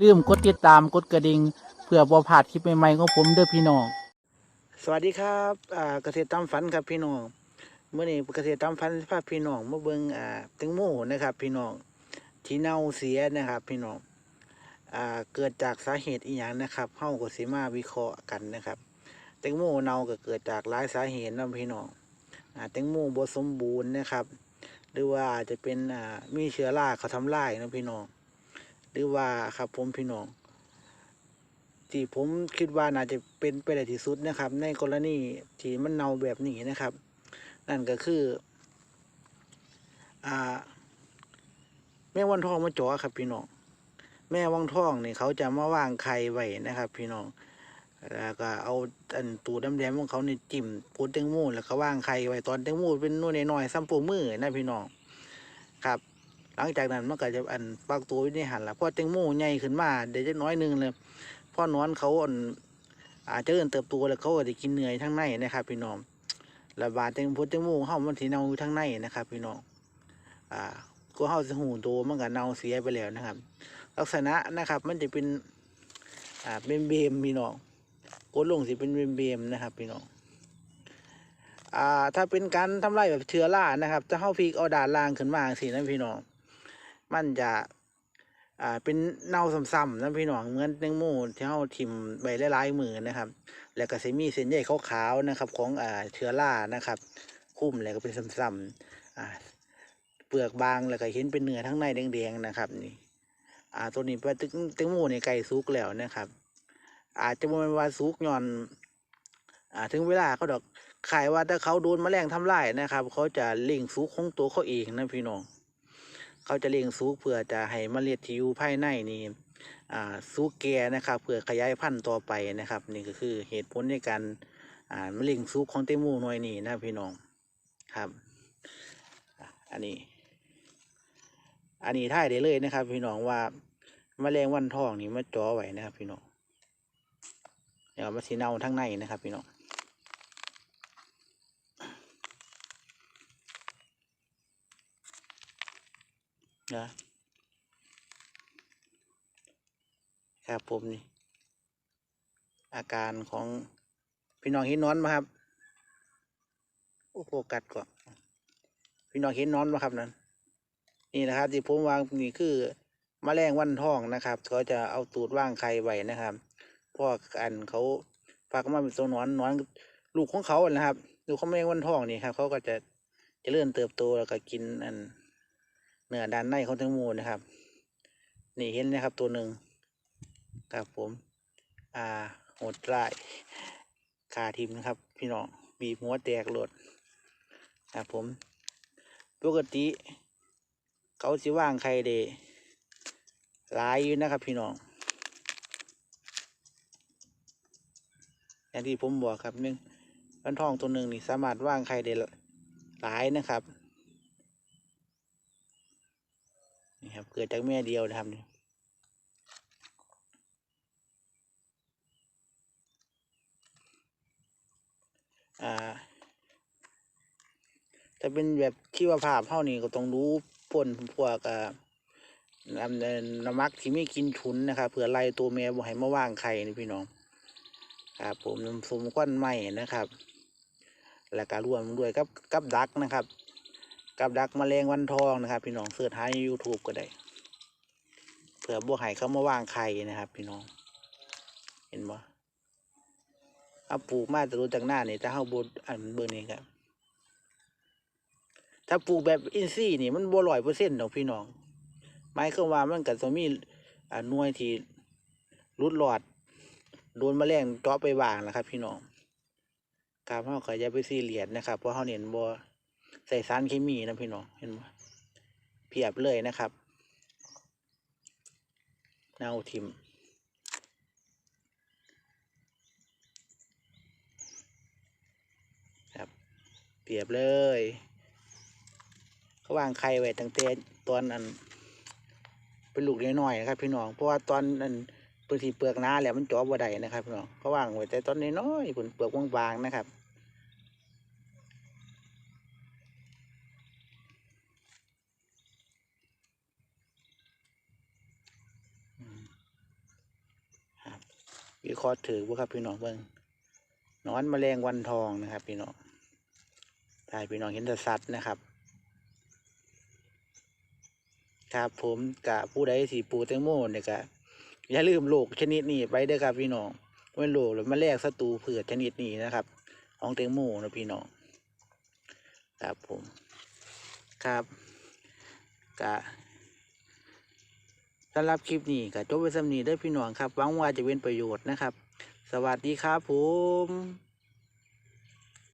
ลืมกดติดตามกดกระดิ่งเพื่อบ่พลาดคลิปใหม่ๆของผมเด้อพี่น้อง สวัสดีครับอ่าเกษตรตามฝันครับพี่น้องเมื่อนี้เกษตรตามฝันพาพพี่น้องมาเบิ่งอ่าแตงโมนะครับ พี่น้องที่เน่าเสียนะครับ พี่น้องอ่าเกิดจากสาเหตุอีหยังนะครับเฮาก็สิมาวิเคราะห์กันนะครับแตงโมเน่าก็เกิดจากหลายสาเหตุนะพี่น้องอ่าแตงโมบ่สมบูรณ์นะครับ หรือว่าอาจจะเป็นอ่ามีเชื้อราเขาทำลายนะพี่น้อง หรือว่าครับผมพี่น้องที่ผมคิดว่าน่าจะเป็นไปได้ที่สุดนะครับ ในกรณีที่มันเน่าแบบนี้นะครับ นั่นก็คืออ่าแม่วันทองมาจ่อครับพี่น้องแม่วังทองนี่เขาจะมาวางไข่ไว้นะครับ พี่น้องแล้วก็เอาอันตูดแดงของเขาในจิ้มปูดแตงโมแล้วก็วางไข่ไว้ตอนแตงโมเป็นนู่นน้อยซ้ำปูมือนะพี่น้อง ครับ หลังจากนั้นมันก็จะอันปักตัวว้ในหันละพอแตงโมใหญ่ขึ้นมาเดี๋ยวจะน้อยนึงเลยพอนอนเขาอันอาจจะเริ่มเติบโตแล้วเขาก็จะกินเหนื้อยทั้งในนะครับ พี่น้องระบาดแตงโมแตงโมเข้ามันสีเน่าทั้งในนะครับ พี่น้องอ่าก็เข้าสหูโตมันก็เน่าเสียไปแล้วนะครับ ลักษณะนะครับ มันจะเป็นอ่าเบมเบมพี่น้องกดลงสิเป็นเบมเบมนะครับ พี่น้องอ่าถ้าเป็นการทำลายแบบเชื้อรานะครับ จะเข้าพีกเอาด่านล่างขึ้นมาสินะพี่น้อง มันจะอ่าเป็นเน่าซ้ำๆนะพี่น้องเหมือนแตงโมที่เขาทิมใบหลายๆมือนะครับ แล้วก็จะมีเส้นใยขาวๆนะครับ ของอ่าเชื้อรานะครับ คุ้มแล้วก็เป็นซ้ำๆอ่าเปลือกบางแล้วก็เห็นเป็นเนื้อทั้งในแดงๆนะครับนี่อ่าตัวนี้เป็นตึงแตงโมในไก่สุกแล้วนะครับ อาจจะบ่แม่นว่าสุกย้อนอ่าถึงเวลาเขาดอกขายว่าถ้าเขาโดนแมลงทำลายนะครับ เขาจะเล่งสุกของตัวเขาเองนะพี่น้อง เขาจะเลี้ยงสุกเพื่อจะให้เมล็ดที่อยู่ภายในนี่สุกแก่นะครับเพื่อขยายพันธุ์ต่อไปนะครับ นี่ก็คือเหตุผลในการอ่ามะเร็งสุกของเต้มูน่วยนี้นะพี่น้องครับ อันนี้ อันนี้ท่ายได้เลยนะครับ พี่น้องว่าแมลงวันทองนี่มาจ่อไว้นะครับ พี่น้องเดี๋ยวมาสีเน่าทั้งในนะครับ พี่น้อง นะครับผมนี่ อาการของพี่น้องเห็นนอนไหมครับ โอ้โหกัดก่อนพี่น้องเห็นนอนไหมครับนั้น นี่นะครับที่ผมวางนี่คือมแมลงวันทองนะครับ เขาจะเอาตูดว่างไข่ไว้นะครับพราะอันเขาฝากมาเป็นตัวนอนนอนลูกของเขาอะนะครับ ลูกของแมลงวันทองนี่ครับ เขาก็จะจะเจริญเติบโตแล้วก็กินอัน เนื้อด้านในของแตงโมนะครับ นี่เห็นนะครับตัวหนึ่งครับผมอ่าโหดร้ายขาทิมนะครับ พี่น้องบีบหัวแตกหลดครับผม ปกติ เขาสิว่างใครเดหลายอยู่นะครับ พี่น้องอย่างที่ผมบอกครับหนึ่งวันทองตัวหนึ่งนี่สามารถว่างใครได้หลายนะครับ นี่ครับ เกิดจากแม่เดียวนะครับนี่อ่าถ้าเป็นแบบชีวภาพเท่านี้ก็ต้องรู้พ่นพวกอ่าน้ำน้ำมักที่ไม่กินฉุนนะครับเผื่อไล่ตัวแม่บ่ให้มาว่างไข่นี่พี่น้องครับผมน้ำสมควันไหมนะครับ แล้วก็รวมด้วยกับกับดักนะครับ กับดักมแมลงวันทองนะครับ พี่น้องเสิร์ชหาในยูทูบก็ได้ เผื่อบ่ให้เขามาวางไข่นะครับ พี่น้อง เห็นบ่เอาปลูกมาจะรู้จากหน้านี่ถ้าเอาบดอันเบอร์นี้ครับถ้าปลูกแบบอินทรีย์นี่มันบ่ร้อยเปอร์เซ็นต์ดอกพี่น้องหมายความว่ามันก็จะมีอ่าหน่วยที่รุดหลอดโดนแมลงเจาะไปบางนะครับ พี่น้องการเขาก็อย่าไปซีเรียสนะครับเพราะเขาเน้นบ่ใส่สารเคมีนะพี่น้องเห็นบ่เพียบเลยนะครับ เนาทิมครับเปรียบเลยเขาวางไข่ไว้ตั้งแต่ตอนอันเป็นลูกน้อยๆนะครับ พี่น้องเพราะว่าตอนนั้นบางทีเปลือกหนาแล้วมันจ่อบ่ได้นะครับพี่น้องเขาวางไว้แต่ตอนน้อยๆผลเปลือกบางๆนะครับ วิเคราะห์ถือว่าครับพี่น้องเบิ่งนอนแมลงวันทองนะครับ พี่น้องถ่ายพี่น้องเห็นแต่สัตว์นะครับ ครับผมกะผู้ใดสีปูแตงโมเนี่ยกะอย่าลืมโลกชนิดนี้ไปเด้อครับพี่น้องเว้นโลกแล้วมาแลกศัตรูเผือกชนิดนี้นะครับ ของแตงโมนะพี่น้องครับผม ครับกะ สำหรับคลิปนี้ก็จบไว้สำนีได้พี่น้องครับหวังว่าจะเป็นประโยชน์นะครับ สวัสดีครับผม